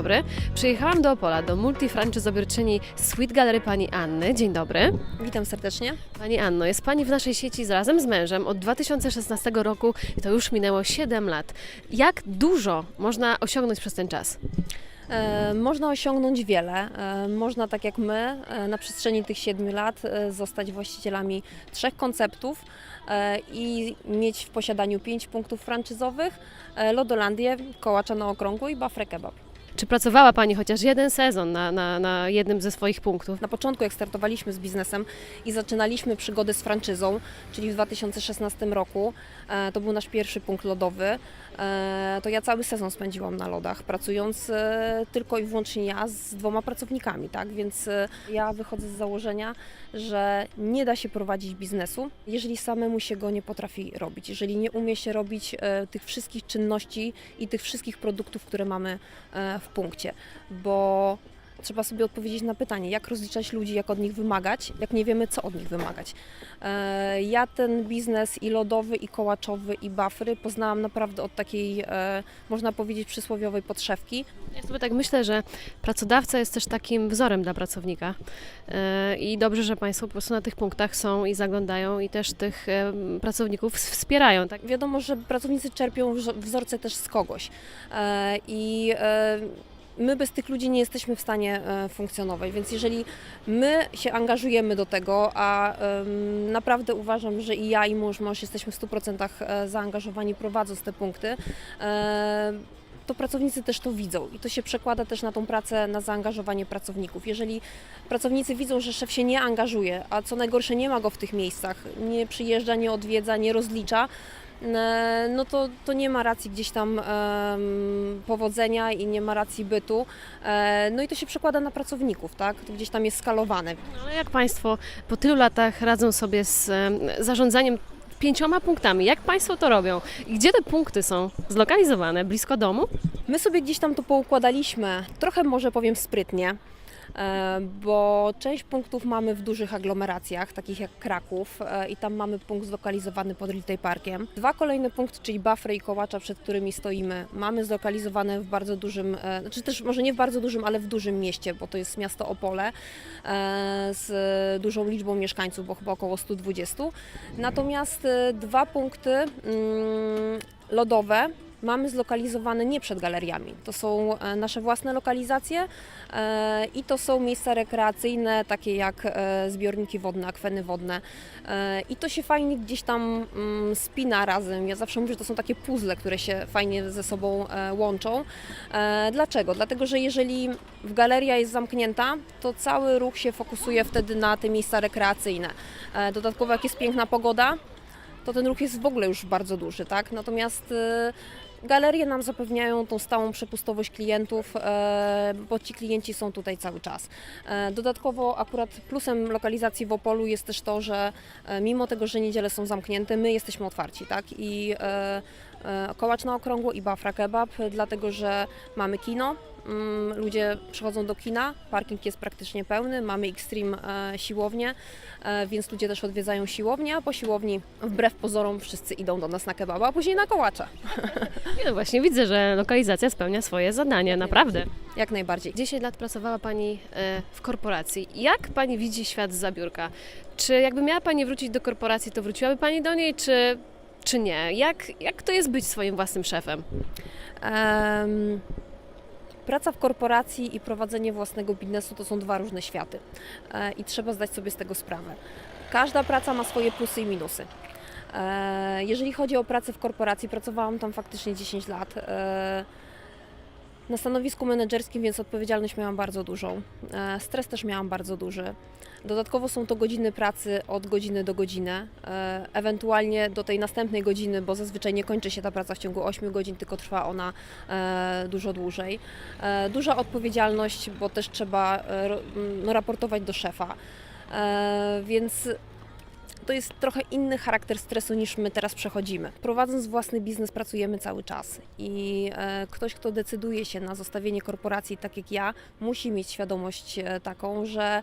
Dobry. Przyjechałam do Opola, do multifranczyzobiorczyni Sweet Gallery pani Anny. Dzień dobry. Witam serdecznie. Pani Anno, jest Pani w naszej sieci z, razem z mężem od 2016 roku i to już minęło 7 lat. Jak dużo można osiągnąć przez ten czas? E, można osiągnąć wiele. E, można, tak jak my, e, na przestrzeni tych 7 lat zostać właścicielami trzech konceptów i mieć w posiadaniu 5 punktów franczyzowych, Lodolandię, Kołacza na Okrągło i Bafre Kebab. Czy pracowała Pani chociaż jeden sezon na, na, na jednym ze swoich punktów? Na początku, jak startowaliśmy z biznesem i zaczynaliśmy przygodę z franczyzą, czyli w 2016 roku, e, to był nasz pierwszy punkt lodowy, e, to ja cały sezon spędziłam na lodach, pracując e, tylko i wyłącznie ja z dwoma pracownikami, tak? Więc ja wychodzę z założenia, że nie da się prowadzić biznesu, jeżeli samemu się go nie potrafi robić, jeżeli nie umie się robić tych wszystkich czynności i tych wszystkich produktów, które mamy w punkcie, bo trzeba sobie odpowiedzieć na pytanie, jak rozliczać ludzi, jak od nich wymagać, jak nie wiemy, co od nich wymagać. E, Ja ten biznes i lodowy, i kołaczowy, i bafry poznałam naprawdę od takiej, e, można powiedzieć, przysłowiowej podszewki. Ja sobie tak myślę, że pracodawca jest też takim wzorem dla pracownika Yy, i dobrze, że Państwo po prostu na tych punktach są i zaglądają i też tych pracowników ws- wspierają. Tak? Wiadomo, że pracownicy czerpią wzo- wzorce też z kogoś E, i e, my bez tych ludzi nie jesteśmy w stanie e, funkcjonować, więc jeżeli my się angażujemy do tego, a naprawdę uważam, że i ja i mąż, mąż jesteśmy w 100% e, zaangażowani prowadząc te punkty, e, to pracownicy też to widzą i to się przekłada też na tą pracę, na zaangażowanie pracowników. Jeżeli pracownicy widzą, że szef się nie angażuje, a co najgorsze nie ma go w tych miejscach, nie przyjeżdża, nie odwiedza, nie rozlicza, no to, to nie ma racji gdzieś tam powodzenia i nie ma racji bytu. E, no i to się przekłada na pracowników, tak? To gdzieś tam jest skalowane. No, Ale jak Państwo po tylu latach radzą sobie z em, zarządzaniem pięcioma punktami? Jak Państwo to robią? I gdzie te punkty są zlokalizowane? Blisko domu? My sobie gdzieś tam to poukładaliśmy, trochę może powiem sprytnie, e, bo część punktów mamy w dużych aglomeracjach, takich jak Kraków e, i tam mamy punkt zlokalizowany pod Retail Parkiem. Dwa kolejne punkty, czyli Bafry i Kołacza, przed którymi stoimy, mamy zlokalizowane w bardzo dużym, e, znaczy też może nie w bardzo dużym, ale w dużym mieście, bo to jest miasto Opole e, z dużą liczbą mieszkańców, bo chyba około 120. Natomiast e, dwa punkty mm, lodowe mamy zlokalizowane nie przed galeriami. To są e, nasze własne lokalizacje e, i to są miejsca rekreacyjne, takie jak e, zbiorniki wodne, akweny wodne. I to się fajnie gdzieś tam mm, spina razem. Ja zawsze mówię, że to są takie puzzle, które się fajnie ze sobą łączą. Dlaczego? Dlatego, że jeżeli w galeria jest zamknięta, to cały ruch się fokusuje wtedy na te miejsca rekreacyjne. Dodatkowo jak jest piękna pogoda, to ten ruch jest w ogóle już bardzo duży, tak? Natomiast e, Galerie nam zapewniają tą stałą przepustowość klientów, e, bo ci klienci są tutaj cały czas. E, Dodatkowo akurat plusem lokalizacji w Opolu jest też to, że e, mimo tego, że niedziele są zamknięte, my jesteśmy otwarci, tak? I Kołacz na Okrągło i Bafra Kebab, dlatego że mamy kino, ludzie przychodzą do kina, parking jest praktycznie pełny, mamy Extreme e, siłownię, e, więc ludzie też odwiedzają siłownię, a po siłowni wbrew pozorom wszyscy idą do nas na kebaba, a później na kołacza. Nie, no właśnie widzę, że lokalizacja spełnia swoje zadanie, naprawdę. Jak najbardziej. 10 lat pracowała Pani e, w korporacji. Jak Pani widzi świat z zabiórka? Czy jakby miała Pani wrócić do korporacji, to wróciłaby Pani do niej, czy, czy nie? Jak, jak to jest być swoim własnym szefem? Em, praca w korporacji i prowadzenie własnego biznesu to są dwa różne światy e, i trzeba zdać sobie z tego sprawę. Każda praca ma swoje plusy i minusy. E, jeżeli chodzi o pracę w korporacji, pracowałam tam faktycznie 10 lat. Na stanowisku menedżerskim, więc odpowiedzialność miałam bardzo dużą. E, Stres też miałam bardzo duży. Dodatkowo są to godziny pracy od godziny do godziny, e, ewentualnie do tej następnej godziny, bo zazwyczaj nie kończy się ta praca w ciągu 8 godzin, tylko trwa ona e, dużo dłużej. Duża odpowiedzialność, bo też trzeba no, raportować do szefa. Więc to jest trochę inny charakter stresu niż my teraz przechodzimy. Prowadząc własny biznes pracujemy cały czas i e, ktoś, kto decyduje się na zostawienie korporacji tak jak ja, musi mieć świadomość e, taką, że,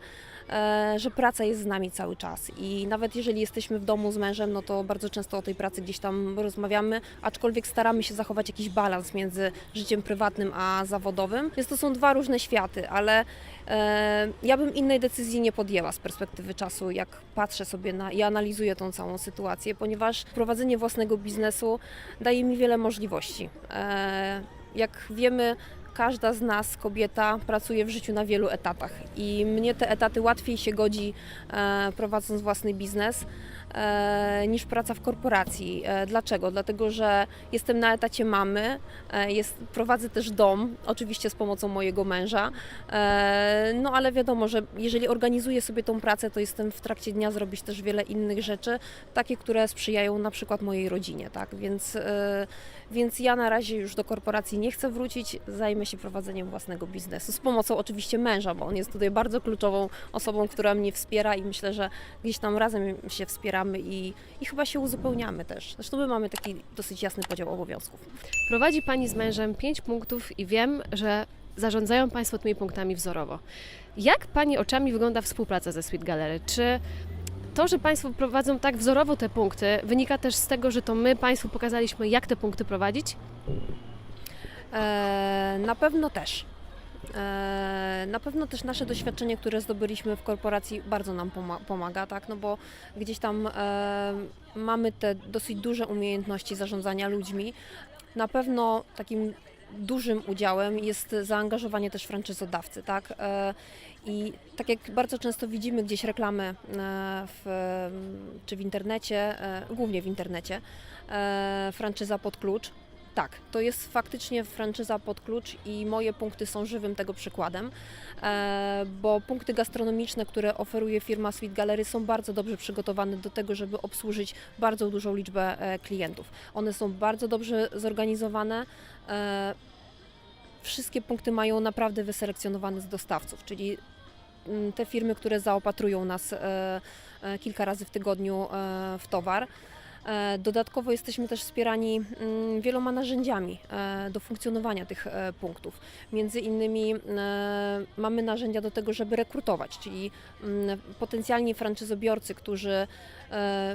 że praca jest z nami cały czas i nawet jeżeli jesteśmy w domu z mężem, no to bardzo często o tej pracy gdzieś tam rozmawiamy, aczkolwiek staramy się zachować jakiś balans między życiem prywatnym a zawodowym, więc to są dwa różne światy, ale e, ja bym innej decyzji nie podjęła z perspektywy czasu, jak patrzę sobie na i analizuję tą całą sytuację, ponieważ prowadzenie własnego biznesu daje mi wiele możliwości. E, jak wiemy, każda z nas, kobieta, pracuje w życiu na wielu etatach. I mnie te etaty łatwiej się godzi e, prowadząc własny biznes niż praca w korporacji. E, dlaczego? Dlatego, że jestem na etacie mamy, e, jest, prowadzę też dom, oczywiście z pomocą mojego męża, e, no ale wiadomo, że jeżeli organizuję sobie tą pracę, to jestem w trakcie dnia zrobić też wiele innych rzeczy, takie, które sprzyjają na przykład mojej rodzinie, tak? Więc, e, więc ja na razie już do korporacji nie chcę wrócić, zajmę się prowadzeniem własnego biznesu, z pomocą oczywiście męża, bo on jest tutaj bardzo kluczową osobą, która mnie wspiera i myślę, że gdzieś tam razem się wspieramy i, i chyba się uzupełniamy też. Zresztą my mamy taki dosyć jasny podział obowiązków. Prowadzi Pani z mężem pięć punktów i wiem, że zarządzają Państwo tymi punktami wzorowo. Jak Pani oczami wygląda współpraca ze Sweet Gallery? Czy to, że Państwo prowadzą tak wzorowo te punkty, wynika też z tego, że to my Państwu pokazaliśmy, jak te punkty prowadzić? E, na pewno też. E, Na pewno też nasze doświadczenie, które zdobyliśmy w korporacji, bardzo nam poma- pomaga, tak? No bo gdzieś tam e, mamy te dosyć duże umiejętności zarządzania ludźmi. Na pewno takim dużym udziałem jest zaangażowanie też franczyzodawcy, tak? E, I tak jak bardzo często widzimy gdzieś reklamy w, czy w internecie, głównie w internecie, franczyza pod klucz, tak, to jest faktycznie franczyza pod klucz i moje punkty są żywym tego przykładem, e, bo punkty gastronomiczne, które oferuje firma Sweet Gallery są bardzo dobrze przygotowane do tego, żeby obsłużyć bardzo dużą liczbę e, klientów. One są bardzo dobrze zorganizowane. e, Wszystkie punkty mają naprawdę wyselekcjonowane z dostawców, czyli mm, te firmy, które zaopatrują nas kilka razy w tygodniu w towar. E, Dodatkowo jesteśmy też wspierani mm, wieloma narzędziami e, do funkcjonowania tych e, punktów. Między innymi mamy narzędzia do tego, żeby rekrutować, czyli mm, potencjalni franczyzobiorcy, którzy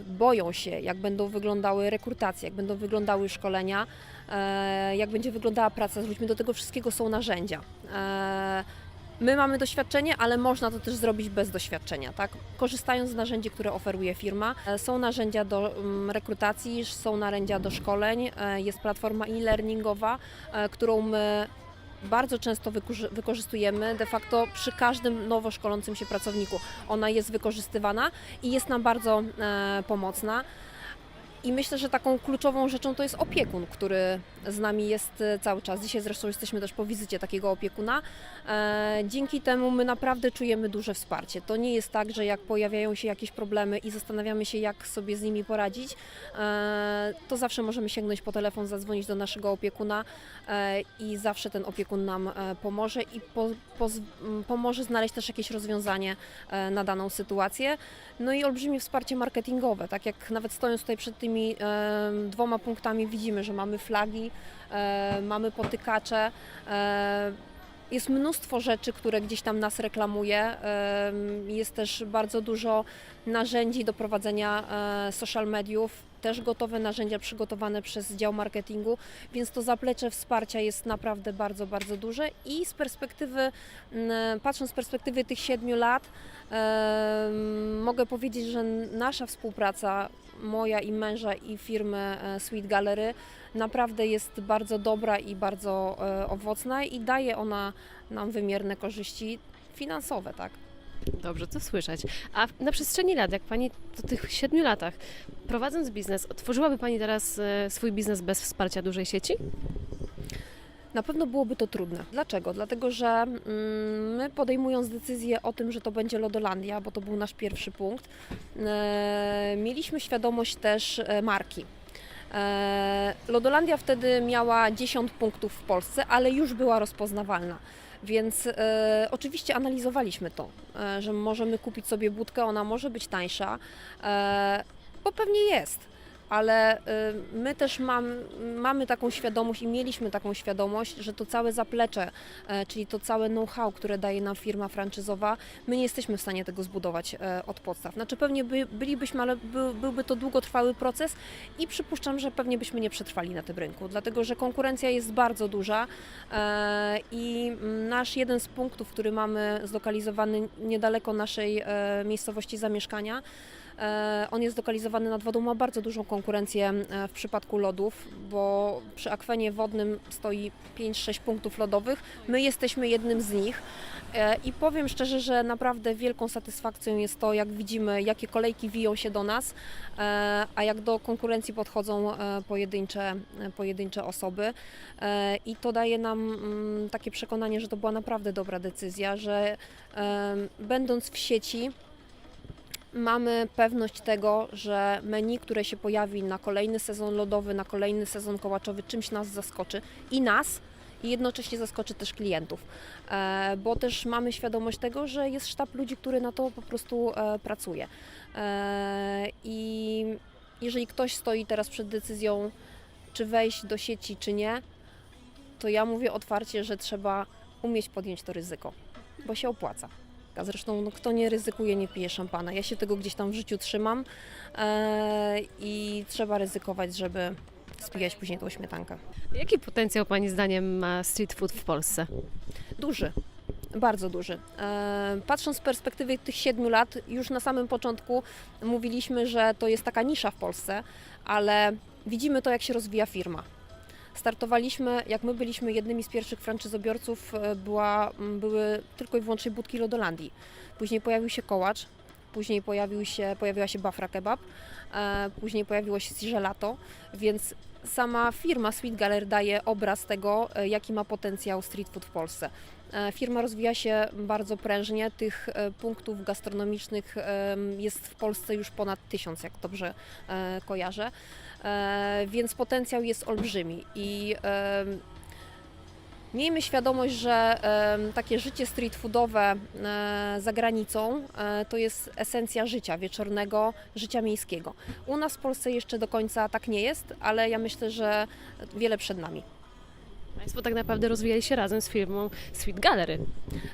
boją się, jak będą wyglądały rekrutacje, jak będą wyglądały szkolenia, jak będzie wyglądała praca z ludźmi. Do tego wszystkiego są narzędzia. My mamy doświadczenie, ale można to też zrobić bez doświadczenia, tak? Korzystając z narzędzi, które oferuje firma. E, Są narzędzia do mm, rekrutacji, są narzędzia do szkoleń, e, jest platforma e-learningowa, e, którą my bardzo często wykorzy- wykorzystujemy de facto przy każdym nowo szkolącym się pracowniku. Ona jest wykorzystywana i jest nam bardzo pomocna. I myślę, że taką kluczową rzeczą to jest opiekun, który z nami jest e, cały czas. Dzisiaj zresztą jesteśmy też po wizycie takiego opiekuna. E, dzięki temu my naprawdę czujemy duże wsparcie. To nie jest tak, że jak pojawiają się jakieś problemy i zastanawiamy się, jak sobie z nimi poradzić, e, to zawsze możemy sięgnąć po telefon, zadzwonić do naszego opiekuna i zawsze ten opiekun nam pomoże i po, m, pomoże znaleźć też jakieś rozwiązanie na daną sytuację. No i olbrzymie wsparcie marketingowe. Tak jak nawet stojąc tutaj przed tymi dwoma punktami widzimy, że mamy flagi, e, mamy potykacze. E, jest mnóstwo rzeczy, które gdzieś tam nas reklamuje. Jest też bardzo dużo narzędzi do prowadzenia e, social mediów, też gotowe narzędzia przygotowane przez dział marketingu, więc to zaplecze wsparcia jest naprawdę bardzo, bardzo duże i z perspektywy, patrząc z perspektywy tych siedmiu lat, mogę powiedzieć, że nasza współpraca, moja i męża i firmy e, Sweet Gallery, naprawdę jest bardzo dobra i bardzo e, owocna i daje ona nam wymierne korzyści finansowe, tak. Dobrze to słyszeć. A na przestrzeni lat, jak Pani po tych siedmiu latach, prowadząc biznes, otworzyłaby Pani teraz e, swój biznes bez wsparcia dużej sieci? Na pewno byłoby to trudne. Dlaczego? Dlatego, że mm, my podejmując decyzję o tym, że to będzie Lodolandia, bo to był nasz pierwszy punkt, e, mieliśmy świadomość też e, marki. E, Lodolandia wtedy miała 10 punktów w Polsce, ale już była rozpoznawalna. Więc e, oczywiście analizowaliśmy to, e, że możemy kupić sobie budkę, ona może być tańsza, e, bo pewnie jest. Ale e, my też mam, mamy taką świadomość i mieliśmy taką świadomość, że to całe zaplecze, e, czyli to całe know-how, które daje nam firma franczyzowa, my nie jesteśmy w stanie tego zbudować e, od podstaw. Znaczy pewnie by, bylibyśmy, ale by, byłby to długotrwały proces i przypuszczam, że pewnie byśmy nie przetrwali na tym rynku, dlatego że konkurencja jest bardzo duża e, i nasz jeden z punktów, który mamy zlokalizowany niedaleko naszej miejscowości zamieszkania, on jest zlokalizowany nad wodą, ma bardzo dużą konkurencję e, w przypadku lodów, bo przy akwenie wodnym stoi 5-6 punktów lodowych. My jesteśmy jednym z nich. E, I powiem szczerze, że naprawdę wielką satysfakcją jest to, jak widzimy, jakie kolejki wiją się do nas, e, a jak do konkurencji podchodzą e, pojedyncze, e, pojedyncze osoby. E, I to daje nam mm, takie przekonanie, że to była naprawdę dobra decyzja, że e, będąc w sieci, mamy pewność tego, że menu, które się pojawi na kolejny sezon lodowy, na kolejny sezon kołaczowy, czymś nas zaskoczy i nas, i jednocześnie zaskoczy też klientów, e, bo też mamy świadomość tego, że jest sztab ludzi, który na to po prostu e, pracuje. E, I jeżeli ktoś stoi teraz przed decyzją, czy wejść do sieci, czy nie, to ja mówię otwarcie, że trzeba umieć podjąć to ryzyko, bo się opłaca. A zresztą no, kto nie ryzykuje, nie pije szampana. Ja się tego gdzieś tam w życiu trzymam e, i trzeba ryzykować, żeby spijać później tą śmietankę. Jaki potencjał Pani zdaniem ma street food w Polsce? Duży. Bardzo duży. E, Patrząc z perspektywy tych siedmiu lat, już na samym początku mówiliśmy, że to jest taka nisza w Polsce, ale widzimy to, jak się rozwija firma. Startowaliśmy, jak my byliśmy jednymi z pierwszych franczyzobiorców, e, była, były tylko i wyłącznie budki Lodolandii. Później pojawił się kołacz, później pojawił się, pojawiła się Bafra Kebab, e, później pojawiło się Gelato, więc sama firma Sweet Galer daje obraz tego, e, jaki ma potencjał street food w Polsce. E, Firma rozwija się bardzo prężnie. Tych e, punktów gastronomicznych em, jest w Polsce już ponad tysiąc, jak dobrze e, kojarzę. E, Więc potencjał jest olbrzymi i Miejmy świadomość, że takie życie street foodowe e, za granicą e, to jest esencja życia wieczornego, życia miejskiego. U nas w Polsce jeszcze do końca tak nie jest, ale ja myślę, że wiele przed nami. Państwo tak naprawdę rozwijali się razem z firmą Sweet Gallery.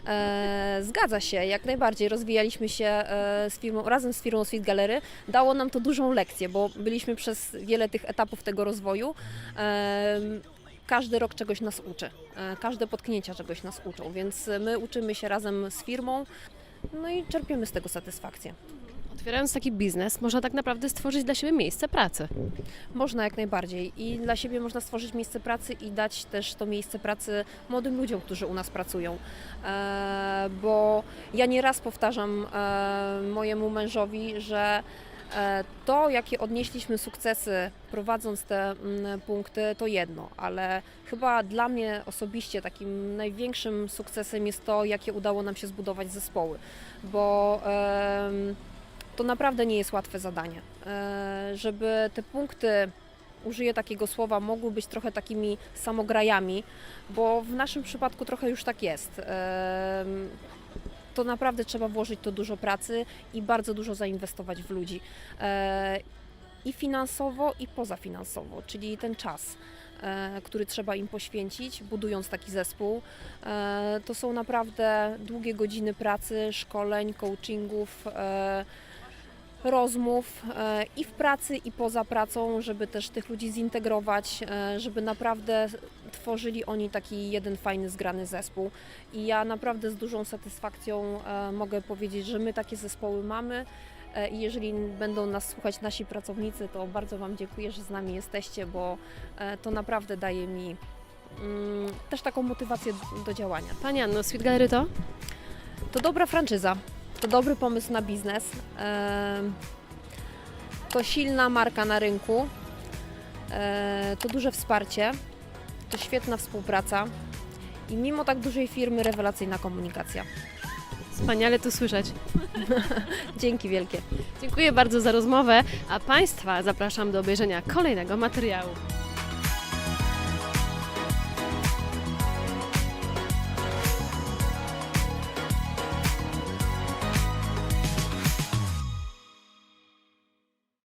E, zgadza się, jak najbardziej. Rozwijaliśmy się e, z firmą, razem z firmą Sweet Gallery. Dało nam to dużą lekcję, bo byliśmy przez wiele tych etapów tego rozwoju. E, każdy rok czegoś nas uczy, e, każde potknięcia czegoś nas uczą, więc my uczymy się razem z firmą, no i czerpiemy z tego satysfakcję. Otwierając taki biznes, można tak naprawdę stworzyć dla siebie miejsce pracy. Można jak najbardziej i dla siebie można stworzyć miejsce pracy i dać też to miejsce pracy młodym ludziom, którzy u nas pracują. E, bo ja nieraz powtarzam e, mojemu mężowi, że e, to, jakie odnieśliśmy sukcesy prowadząc te mm, punkty, to jedno, ale chyba dla mnie osobiście takim największym sukcesem jest to, jakie udało nam się zbudować zespoły, bo to naprawdę nie jest łatwe zadanie. E, Żeby te punkty, użyję takiego słowa, mogły być trochę takimi samograjami, bo w naszym przypadku trochę już tak jest. Em, To naprawdę trzeba włożyć to dużo pracy i bardzo dużo zainwestować w ludzi. E, I finansowo, i pozafinansowo, czyli ten czas. e, Który trzeba im poświęcić, budując taki zespół. E, To są naprawdę długie godziny pracy, szkoleń, coachingów, e, rozmów e, i w pracy, i poza pracą, żeby też tych ludzi zintegrować, e, żeby naprawdę tworzyli oni taki jeden fajny, zgrany zespół. I ja naprawdę z dużą satysfakcją e, mogę powiedzieć, że my takie zespoły mamy. I jeżeli będą nas słuchać nasi pracownicy, to bardzo Wam dziękuję, że z nami jesteście, bo to naprawdę daje mi mm, też taką motywację do działania. Pani Anno, Sweet Gallery to? To dobra franczyza, to dobry pomysł na biznes, to silna marka na rynku, e, to duże wsparcie, to świetna współpraca i mimo tak dużej firmy rewelacyjna komunikacja. Wspaniale to słyszeć. Dzięki wielkie. Dziękuję bardzo za rozmowę, a Państwa zapraszam do obejrzenia kolejnego materiału.